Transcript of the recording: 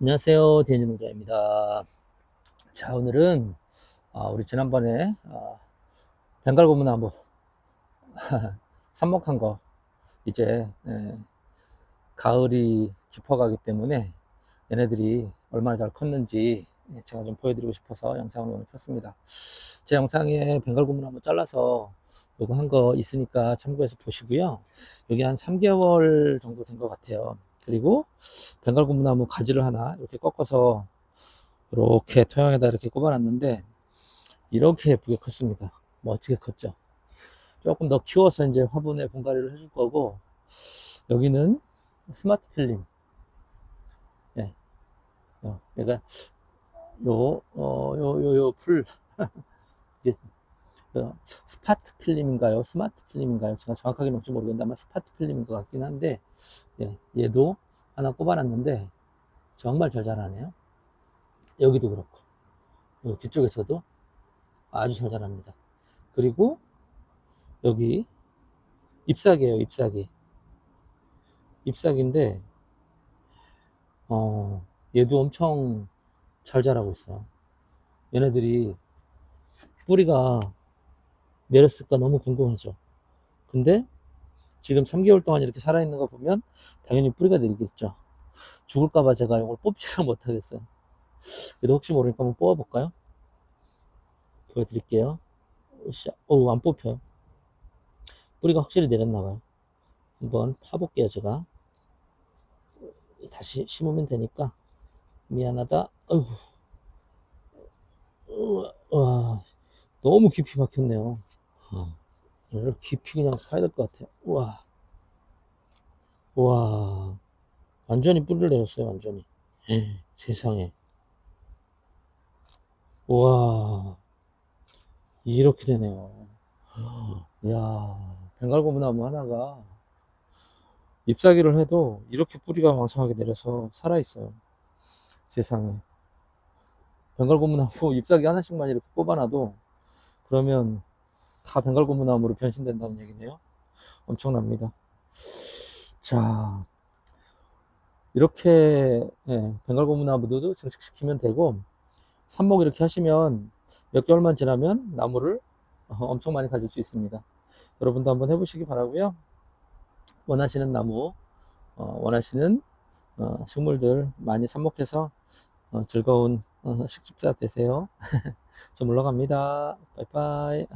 안녕하세요. 디엔지 농자입니다. 자, 오늘은, 아, 우리 지난번에, 아, 벵갈 고무나무, 삽목한 거, 이제, 예, 가을이 깊어가기 때문에 얘네들이 얼마나 잘 컸는지 예, 제가 좀 보여드리고 싶어서 영상을 오늘 켰습니다. 제 영상에 벵갈 고무나무 잘라서 요거 한 거 있으니까 참고해서 보시고요. 여기 한 3개월 정도 된 것 같아요. 그리고 벵갈 고무나무 가지를 하나 이렇게 꺾어서 이렇게 토양에다 이렇게 꼽아놨는데 이렇게 예쁘게 컸습니다. 멋지게 컸죠. 조금 더 키워서 이제 화분에 분갈이를 해줄 거고 여기는 스마트 필름. 예. 어, 얘가 요, 어, 요, 요, 요 풀. 이게 어, 스파트 필름인가요? 스마트 필름인가요? 제가 정확하게 뭔지 모르겠는데 아마 스파트 필름인 것 같긴 한데 예, 얘도 하나 꼽아놨는데 정말 잘 자라네요. 여기도 그렇고 여기 뒤쪽에서도 아주 잘 자랍니다. 그리고 여기 잎사귀예요, 잎사귀. 잎사귀인데 어, 얘도 엄청 잘 자라고 있어요. 얘네들이 뿌리가 내렸을까 너무 궁금하죠. 근데 지금 3개월 동안 이렇게 살아있는 거 보면 당연히 뿌리가 내리겠죠. 죽을까봐 제가 이걸 뽑지를 못하겠어요. 그래도 혹시 모르니까 한번 뽑아볼까요? 보여드릴게요. 어우, 안 뽑혀요. 뿌리가 확실히 내렸나봐요. 한번 파볼게요, 제가. 다시 심으면 되니까. 미안하다. 어휴. 너무 깊이 박혔네요. 얘를 깊이 그냥 파야 될 것 같아요. 우와. 우와. 완전히 뿌리를 내렸어요, 완전히. 에, 세상에. 우와. 이렇게 되네요. 이야, 벵갈고무 나무 하나가 잎사귀를 해도 이렇게 뿌리가 왕성하게 내려서 살아있어요. 세상에. 벵갈고무 나무 잎사귀 하나씩만 이렇게 꼽아놔도 그러면 다 벵갈고무나무로 변신된다는 얘기네요. 엄청납니다. 자, 이렇게 예, 벵갈고무나무도 증식시키면 되고 삽목 이렇게 하시면 몇 개월만 지나면 나무를 어, 엄청 많이 가질 수 있습니다. 여러분도 한번 해보시기 바라고요. 원하시는 나무, 어, 원하시는 어, 식물들 많이 삽목해서 어, 즐거운 어, 식집자 되세요. 저 물러갑니다. 빠이빠이.